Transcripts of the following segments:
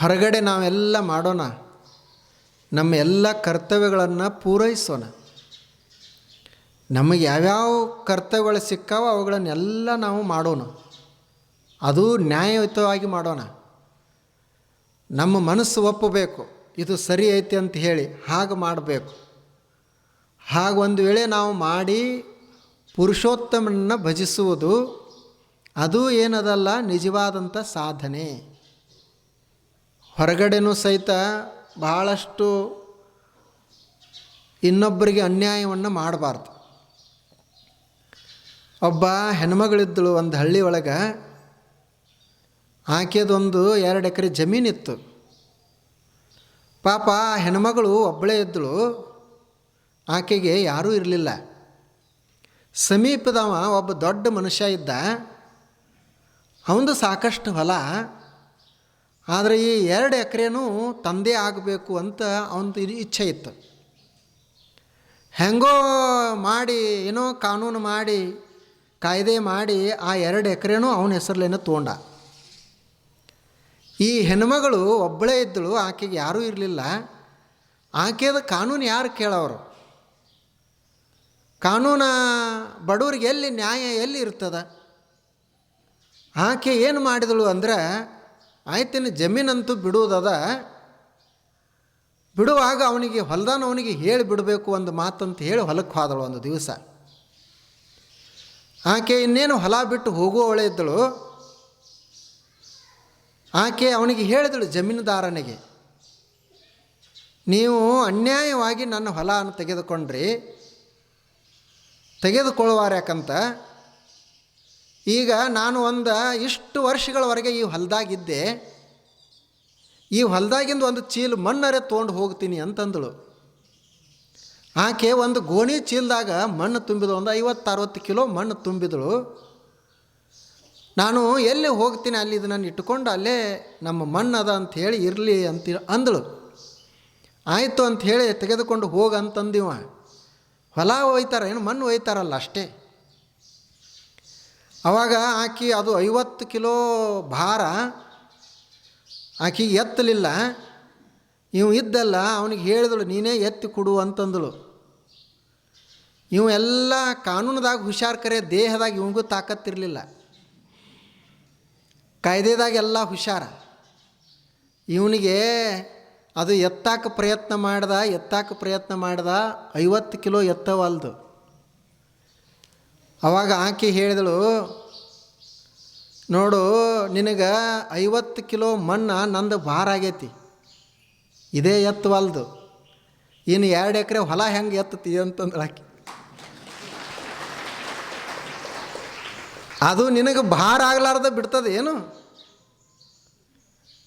ಹೊರಗಡೆ ನಾವೆಲ್ಲ ಮಾಡೋಣ. ನಮ್ಮ ಎಲ್ಲ ಕರ್ತವ್ಯಗಳನ್ನು ಪೂರೈಸೋಣ. ನಮಗೆ ಯಾವ್ಯಾವ ಕರ್ತವ್ಯಗಳು ಸಿಕ್ಕಾವೋ ಅವುಗಳನ್ನೆಲ್ಲ ನಾವು ಮಾಡೋಣ. ಅದು ನ್ಯಾಯಯುತವಾಗಿ ಮಾಡೋಣ. ನಮ್ಮ ಮನಸ್ಸು ಒಪ್ಪಬೇಕು. ಇದು ಸರಿ ಐತಿ ಅಂತ ಹೇಳಿ ಹಾಗೆ ಮಾಡಬೇಕು. ಹಾಗೆ ಒಂದು ವೇಳೆ ನಾವು ಮಾಡಿ ಪುರುಷೋತ್ತಮನನ್ನು ಭಜಿಸುವುದು ಅದು ಏನದಲ್ಲ ನಿಜವಾದಂಥ ಸಾಧನೆ. ಹೊರಗಡೆನೂ ಸಹಿತ ಬಹಳಷ್ಟು ಇನ್ನೊಬ್ಬರಿಗೆ ಅನ್ಯಾಯವನ್ನು ಮಾಡಬಾರ್ದು. ಒಬ್ಬ ಹೆಣ್ಮಗಳಿದ್ದಳು ಒಂದು ಹಳ್ಳಿ ಒಳಗೆ, ಆಕೆದೊಂದು ಎರಡು ಎಕರೆ ಜಮೀನಿತ್ತು. ಪಾಪ ಆ ಹೆಣ್ಮಗಳು ಒಬ್ಬಳೇ ಇದ್ದಳು, ಆಕೆಗೆ ಯಾರೂ ಇರಲಿಲ್ಲ. ಸಮೀಪದವ ಒಬ್ಬ ದೊಡ್ಡ ಮನುಷ್ಯ ಇದ್ದ, ಅವಂದು ಸಾಕಷ್ಟು ಹೊಲ ಆದರೆ ಈ ಎರಡು ಎಕರೆನೂ ತಂದೆ ಆಗಬೇಕು ಅಂತ ಅವನದು ಇಚ್ಛೆ ಇತ್ತು. ಹೆಂಗೋ ಮಾಡಿ, ಏನೋ ಕಾನೂನು ಮಾಡಿ, ಕಾಯ್ದೆ ಮಾಡಿ ಆ ಎರಡು ಎಕರೆನೂ ಅವನ ಹೆಸರಲ್ಲೇನೋ ತೊಗೊಂಡ. ಈ ಹೆಣ್ಮಗಳು ಒಬ್ಬಳೇ ಇದ್ದಳು, ಆಕೆಗೆ ಯಾರೂ ಇರಲಿಲ್ಲ. ಆಕೆದ ಕಾನೂನು ಯಾರು ಕೇಳೋರು? ಕಾನೂನ ಬಡವ್ರಿಗೆ ಎಲ್ಲಿ ನ್ಯಾಯ ಎಲ್ಲಿ ಇರ್ತದ? ಆಕೆ ಏನು ಮಾಡಿದಳು ಅಂದ್ರೆ ಆಯ್ತಿನ? ಜಮೀನಂತೂ ಬಿಡುವುದದ? ಬಿಡುವಾಗ ಅವನಿಗೆ ಹೊಲ್ದಾನ ಅವನಿಗೆ ಹೇಳಿ ಬಿಡಬೇಕು ಒಂದು ಮಾತಂತ ಹೇಳಿ ಹೊಲಕ್ಕೆ ಹೋದಳು ಒಂದು ದಿವಸ. ಆಕೆ ಇನ್ನೇನು ಹೊಲ ಬಿಟ್ಟು ಹೋಗುವವಳೆ ಇದ್ದಳು. ಆಕೆ ಅವನಿಗೆ ಹೇಳಿದಳು ಜಮೀನುದಾರನಿಗೆ, ನೀವು ಅನ್ಯಾಯವಾಗಿ ನನ್ನ ಹೊಲವನ್ನು ತೆಗೆದುಕೊಂಡ್ರಿ. ತೆಗೆದುಕೊಳ್ಳುವಾರ ಯಾಕಂತ ಈಗ ನಾನು ಒಂದು ಇಷ್ಟು ವರ್ಷಗಳವರೆಗೆ ಈ ಹೊಲದಾಗಿದ್ದೆ. ಈ ಹೊಲದಾಗಿಂದ ಒಂದು ಚೀಲ ಮಣ್ಣರೆ ತೊಗೊಂಡು ಹೋಗ್ತೀನಿ ಅಂತಂದಳು. ಆಕೆ ಒಂದು ಗೋಣಿ ಚೀಲದಾಗ ಮಣ್ಣು ತುಂಬಿದಳು ಒಂದು ಐವತ್ತು ಅರವತ್ತು ಕಿಲೋ ಮಣ್ಣು ತುಂಬಿದಳು. ನಾನು ಎಲ್ಲಿ ಹೋಗ್ತೀನಿ ಅಲ್ಲಿ ಇದನ್ನು ಇಟ್ಕೊಂಡು ಅಲ್ಲೇ ನಮ್ಮ ಮಣ್ಣು ಅದ ಅಂತ ಹೇಳಿ ಇರಲಿ ಅಂತ ಅಂದಳು. ಆಯಿತು ಅಂತ ಹೇಳಿ ತೆಗೆದುಕೊಂಡು ಹೋಗಂತಂದಿವ. ಹೊಲ ಒಯ್ತಾರ, ಏನು ಮಣ್ಣು ಒಯ್ತಾರಲ್ಲ ಅಷ್ಟೇ. ಅವಾಗ ಆಕಿ ಅದು ಐವತ್ತು ಕಿಲೋ ಭಾರ ಆಕಿ ಎತ್ತಲಿಲ್ಲ. ಇವು ಇದ್ದಲ್ಲ, ಅವನಿಗೆ ಹೇಳಿದಳು, ನೀನೇ ಎತ್ತಿ ಕೊಡು ಅಂತಂದಳು. ಇವು ಎಲ್ಲ ಕಾನೂನದಾಗ ಹುಷಾರ್ ಕರೆ, ದೇಹದಾಗ ಇವಂಗೂ ತಾಕತ್ತಿರಲಿಲ್ಲ. ಕಾಯ್ದೆದಾಗೆಲ್ಲ ಹುಷಾರ. ಇವನಿಗೆ ಅದು ಎತ್ತಾಕ ಪ್ರಯತ್ನ ಮಾಡ್ದ, ಎತ್ತಾಕ ಪ್ರಯತ್ನ ಮಾಡ್ದ, ಐವತ್ತು ಕಿಲೋ ಎತ್ತವಲ್ದು. ಅವಾಗ ಆಕೆ ಹೇಳಿದಳು, ನೋಡು, ನಿನಗೆ ಐವತ್ತು ಕಿಲೋ ಮಣ್ಣು ನಂದು ಭಾರ ಆಗೈತಿ. ಇದೇ ಎತ್ತವಲ್ದು ಇನ್ನು ಎರಡು ಎಕರೆ ಹೊಲ ಹೆಂಗೆ ಎತ್ತತಿ? ಅಂತಂದ್ರೆ ಆಕೆ. ಅದು ನಿನಗೆ ಭಾರ ಆಗ್ಲಾರ್ದ ಬಿಡ್ತದೆ ಏನು?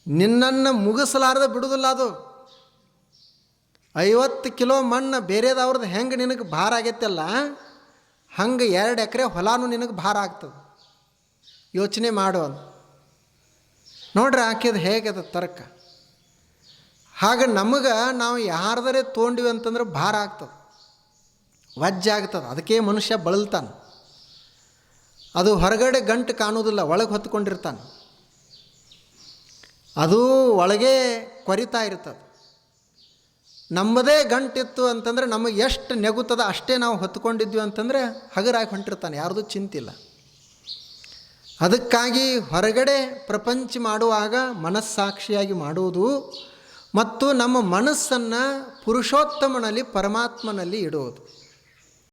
ನಿನ್ನನ್ನು ಮುಗಿಸಲಾರ್ದ ಬಿಡುದಿಲ್ಲ ಅದು. ಐವತ್ತು ಕಿಲೋ ಮಣ್ಣು ಬೇರೆದವ್ರದ್ದು ಹೆಂಗೆ ನಿನಗೆ ಭಾರ ಆಗೈತಲ್ಲ ಹಂಗೆ ಎರಡು ಎಕರೆ ಹೊಲಾನು ನಿನಗೆ ಭಾರ ಆಗ್ತದೆ. ಯೋಚನೆ ಮಾಡು ಅಂತ. ನೋಡ್ರಿ ಆಕೆದು ಹೇಗದ ತರ್ಕ. ಹಾಗೆ ನಮಗೆ ನಾವು ಯಾರ್ದರೆ ತೊಗೊಂಡಿವಿ ಅಂತಂದ್ರೆ ಭಾರ ಆಗ್ತದೆ. ವಜ್ಜ ಆಗ್ತದೆ. ಅದಕ್ಕೆ ಮನುಷ್ಯ ಬಳಲ್ತಾನೆ. ಅದು ಹೊರಗಡೆ ಗಂಟು ಕಾಣೋದಿಲ್ಲ, ಒಳಗೆ ಹೊತ್ಕೊಂಡಿರ್ತಾನೆ. ಅದು ಒಳಗೆ ಕೊರಿತಾ ಇರ್ತದೆ. ನಮ್ಮದೇ ಗಂಟಿತ್ತು ಅಂತಂದ್ರೆ ನಮಗೆ ಎಷ್ಟು ನೆಗುತ್ತದ ಅಷ್ಟೇ ನಾವು ಹೊತ್ಕೊಂಡಿದ್ವಿ ಅಂತಂದರೆ ಹಗರಾಗಿ ಹೊಂಟಿರ್ತಾನೆ, ಯಾರ್ದು ಚಿಂತಿಲ್ಲ. ಅದಕ್ಕಾಗಿ ಹೊರಗಡೆ ಪ್ರಪಂಚ ಮಾಡುವಾಗ ಮನಸ್ಸಾಕ್ಷಿಯಾಗಿ ಮಾಡುವುದು ಮತ್ತು ನಮ್ಮ ಮನಸ್ಸನ್ನು ಪುರುಷೋತ್ತಮನಲ್ಲಿ, ಪರಮಾತ್ಮನಲ್ಲಿ ಇಡುವುದು.